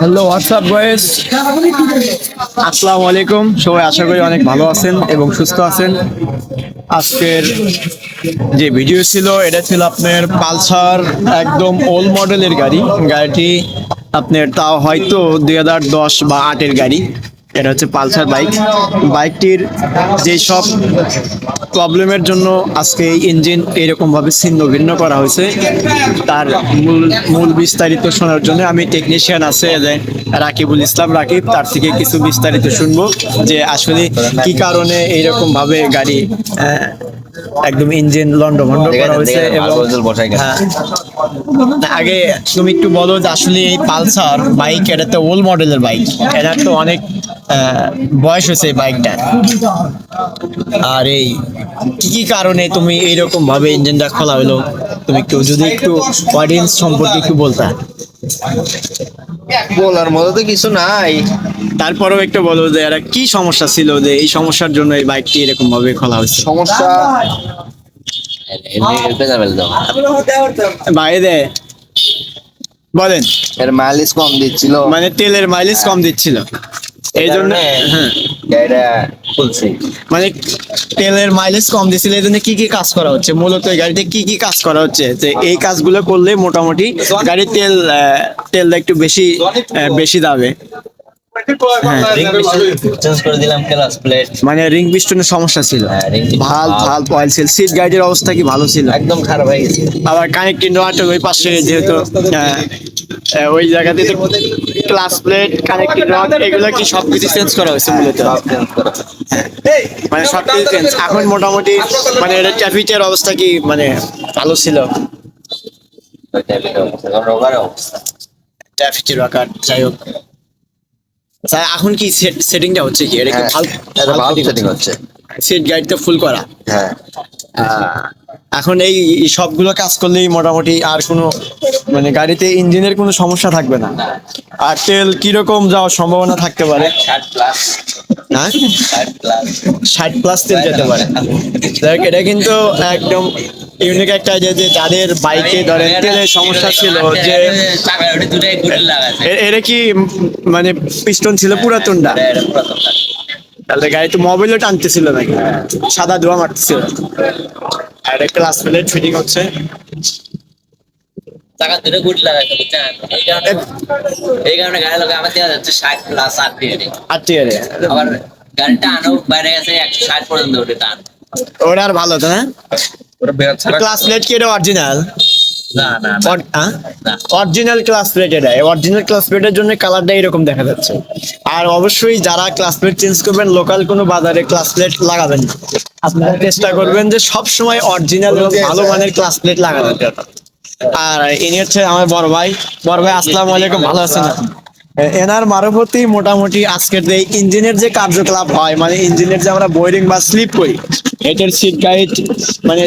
Hello WhatsApp বয়েস আসসালামু আলাইকুম সবাই আশা করি অনেক ভালো আছেন এবং সুস্থ আছেন। আজকের যে ভিডিও ছিল, এটা ছিল আপনার পালসার একদম ওল্ড মডেলের গাড়ি। গাড়িটি আপনার তাও হয়তো দুই হাজার দশ বা আটের গাড়ি। এটা হচ্ছে পালসার বাইক। বাইকটির যেই সব প্রবলেমের জন্য আজকে এই ইঞ্জিন এইরকমভাবে ছিন্ন ভিন্ন করা হয়েছে। তার মূল মূল বিস্তারিত শোনার জন্য আমি টেকনিশিয়ান আছে রাকিবুল ইসলাম রাকিব, তার থেকে কিছু বিস্তারিত শুনব যে আসলে কি কারণে এইরকমভাবে গাড়ি একদম ইঞ্জিন লন্ডভন্ড করা হয়েছে এবং হ্যাঁ। আগে তুমি একটু বলো যে আসলে এই পালসার বাইক এটা তো ওল্ড মডেলের বাইক। এটা তো অনেক আহ, বয়স হয়েছে এই বাইকটা আর এই কি কি কারণে তুমি এইরকম ভাবে ইঞ্জিনটা খোলা হলো? তুমি একটু যদি একটু অডিয়েন্স সম্পর্কে একটু বলতা। বলার মতো তো কিছু নাই। তারপরেও একটু বলো যে এরা কি সমস্যা ছিল যে এই সমস্যার জন্য এই বাইকটি এরকম ভাবে খোলা হয়েছে? সমস্যা? বাইরে বলেন। এর মাইলেজ কম দিচ্ছিল। মানে তেলের মাইলেজ কম দিচ্ছিল। এই জন্য হ্যাঁ গাড়িটা খুলছে। মানে তেলের মাইলেজ কম দিছিল এই জন্য কি কি কাজ করা হচ্ছে? মূলত এই গাড়িতে কি কি কাজ করা হচ্ছে? যে এই কাজগুলো করলে মোটামুটি গাড়ির তেল তেলটা একটু বেশি বেশি দাবে হ্যাঁ চেঞ্জ করে দিলাম মানে রিং পিস্টনের সমস্যা ছিল। হ্যাঁ, ভালো ভালো। অয়েল ছিল। সিট গাড়ির অবস্থা কি ভালো ছিল? একদম খারাপ হয়ে গেছে। আবার কানেক্টিং রোয়াটা ওই পাশে যেহেতু ওই জায়গাতে ক্লাস প্লেট কানেক্টিং রড এগুলো কি সবকিছু চেঞ্জ করা হয়েছে মূলত? মানে সব কিছু চেঞ্জ এখন মোটামুটি মানে এটা ট্রাফিকের অবস্থা কি মানে ভালো ছিল? ট্রাফিকের যাই হোক। আচ্ছা, এখন কি সেটিংটা হচ্ছে কি? এটা কি হ্যাঁ, ভালো ভালো সেটিং হচ্ছে? সিট গাড়িতে ফুল করা? হ্যাঁ। এখন এই সবগুলো কাজ করলেই মোটামুটি আর কোনো মানে গাড়িতে ইঞ্জিনের কোনো সমস্যা থাকবে না। আর তেল কীরকম যাওয়ার সম্ভাবনা থাকতে পারে? হ্যাঁ? ষাট প্লাস তেল যেতে পারে। এটা কিন্তু একদম ইউনিক একটা যে যে যাদের বাইকে ধরেন তেলের সমস্যা ছিল যে এটা কি মানে পিস্টন ছিল পুরাতনটা। তাহলে গাড়ি তো মোবাইলও টানতেছিল নাকি? সাদা ধোয়া মারতেছিল। আর একটা ক্লাস প্লেট ফিটিং হচ্ছে। লাগাছে বুঝছেন এই কারণে এই কারণে গাড়ি লোক আমার দেওয়া যাচ্ছে ষাট প্লাস আট পিরিয়ডে আর টিয়ারে আবার গাড়িটা আনো বাইরে গেছে একশো ষাট পর্যন্ত ওঠে টান। ওটা আর ভালো তো বের ক্লাস প্লেট কি এটা অরিজিনাল না না না, না। অরিজিনাল ক্লাস প্লেট এটা অরিজিনাল ক্লাস প্লেটের জন্য কালারটা এরকম দেখা যাচ্ছে। আর অবশ্যই যারা ক্লাস প্লেট চেঞ্জ করবেন লোকাল কোনো বাজারে ক্লাস প্লেট লাগাবেন না। আপনারা চেষ্টা করবেন যে সব সময় অরিজিনাল এবং ভালো মানের ক্লাস প্লেট লাগানোর জন্য। আর ইনি হচ্ছে আমার বড় ভাই। বড় ভাই আসসালামু আলাইকুম। ভালো আছেন এনার মারফতি মোটামুটি আজকের যে ইঞ্জিনের যে কার্যকলাপ হয় মানে ইঞ্জিনের যে আমরা বোরিং বা স্লিপ করি এটার সিট গাইড মানে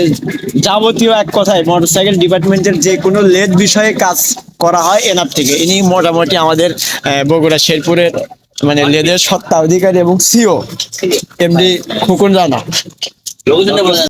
যাবতীয় এক কথায় মোটরসাইকেল ডিপার্টমেন্টের যে কোনো লেদ বিষয়ে কাজ করা হয় এনার থেকে। ইনি মোটামুটি আমাদের বগুড়া শেরপুরের মানে লেদের সত্তা অধিকারী এবং সিও। এমনি খুকুন রানা। বলে